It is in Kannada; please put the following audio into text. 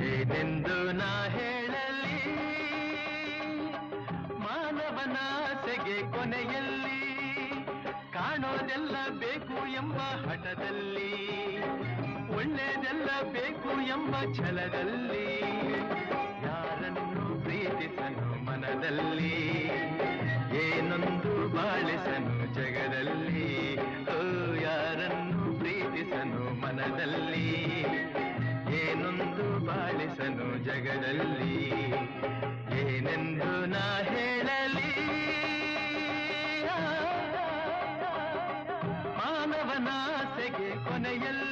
ಏನೆಂದು ನಾ ಹೇಳಲಿ? ಮಾನವನಾಸೆಗೆ ಕೊನೆಯಲ್ಲಿ ಕಾಣೋದೆಲ್ಲ ಬೇಕು ಎಂಬ ಹಠದಲ್ಲಿ ಒಳ್ಳೆಯದೆಲ್ಲ ಬೇಕು ಎಂಬ ಛಲದಲ್ಲಿ, ಯಾರನ್ನು ಪ್ರೀತಿಸನು ಮನದಲ್ಲಿ, ಏನೊಂದು ಬಾಳಿಸನು ಬಾಳಿಸನು ಜಗದಲ್ಲಿ. ಏನೆಂದು ನಾ ಹೇಳಲಿ? ಮಾನವನಾಸೆಗೆ ಕೊನೆಯಲ್ಲಿ